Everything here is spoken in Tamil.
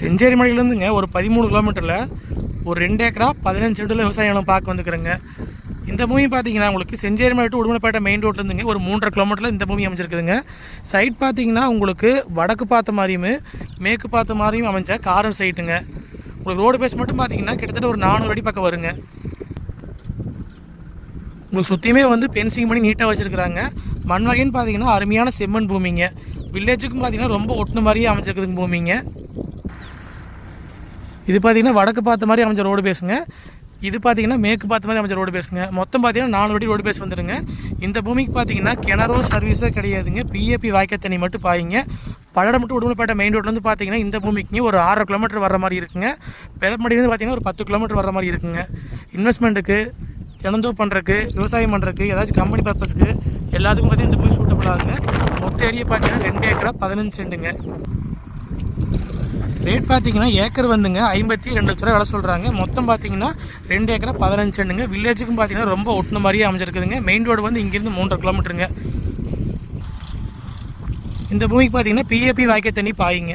செஞ்சேரி மலையிலேருந்துங்க ஒரு பதிமூணு கிலோமீட்டரில் ஒரு ரெண்டு ஏக்கரா பதினஞ்சு சென்டில் விவசாய நிலம் பார்க்க வந்துக்கிறேங்க இந்த பூமி பார்த்தீங்கன்னா உங்களுக்கு செஞ்சேரி மலை டு உடுமலைப்பேட்டை மெயின் ரோட்லேருந்துங்க ஒரு மூன்றரை கிலோமீட்டரில் இந்த பூமி அமைஞ்சிருக்குதுங்க. சைட் பார்த்தீங்கன்னா உங்களுக்கு வடக்கு பார்த்த மாதிரியும் மேற்கு பார்த்த மாதிரியும் அமைஞ்ச காரன் சைட்டுங்க உங்களுக்கு ரோடு பேஸ் மட்டும் பார்த்தீங்கன்னா கிட்டத்தட்ட ஒரு நானூறு அடி பக்கம் வருங்க. உங்களுக்கு சுற்றியுமே வந்து பென்சிங் பண்ணி நீட்டாக வச்சுருக்குறாங்க. மண் வகைன்னு பார்த்தீங்கன்னா அருமையான செம்மண் பூமிங்க. வில்லேஜுக்கும் பார்த்தீங்கன்னா ரொம்ப ஒட்டுன மாதிரியே அமைஞ்சிருக்குதுங்க பூமிங்க. இது பார்த்தீங்கன்னா வடக்கு பார்த்த மாதிரி அமைஞ்ச ரோடு பேசுங்க. இது பார்த்தீங்கன்னா மேற்கு பார்த்த மாதிரி அமைஞ்ச ரோடு பேசுங்க. மொத்தம் பார்த்தீங்கன்னா நாலு அடி ரோடு பேஸ் வந்துடுங்க இந்த பூமிக்கு பார்த்தீங்கன்னா கிணறோ சர்வீஸோ கிடையாதுங்க. பிஏபி வாய்க்கால் தண்ணி மட்டும் பாயிங்க. பல்லடம் மட்டும் உடுமலைப்பேட்டை மெயின் ரோட்லேருந்து பார்த்தீங்கன்னா இந்த பூமிக்குங்க ஒரு ஆறரை கிலோமீட்டர் வர மாதிரி இருக்குங்க. பெலப்படியிலேருந்து பார்த்தீங்கன்னா ஒரு பத்து கிலோமீட்டர் வர மாதிரி இருக்குங்க. இன்வெஸ்ட்மெண்ட்டுக்கு தினந்தோ பண்ணுறக்கு விவசாயம் பண்ணுறக்கு ஏதாச்சும் கம்பெனி பர்பஸ்க்கு எல்லாத்துக்கும் பார்த்தீங்கன்னா இந்த பூமி சூட்டபிள் ஆகுங்க. மொத்த ஏரியா பார்த்தீங்கன்னா ரெண்டு ஏக்கரா பதினஞ்சு சென்ட்டுங்க ரேட் பார்த்தீங்கன்னா ஏக்கர் வந்துங்க. ஐம்பத்தி ரெண்டு லட்ச ரூபா விலை சொல்கிறாங்க மொத்தம் பார்த்தீங்கன்னா ரெண்டு ஏக்கரா பதினஞ்சு சென்ட்டுங்க வில்லேஜுக்கும் பார்த்தீங்கன்னா ரொம்ப ஒட்டின மாதிரியே அமைஞ்சிருக்குதுங்க. மெயின் ரோடு வந்து இங்கேருந்து மூன்றரை கிலோமீட்டருங்க. இந்த பூமிக்கு பார்த்தீங்கன்னா பிஏபி வாய்க்க தண்ணி பாயுங்க.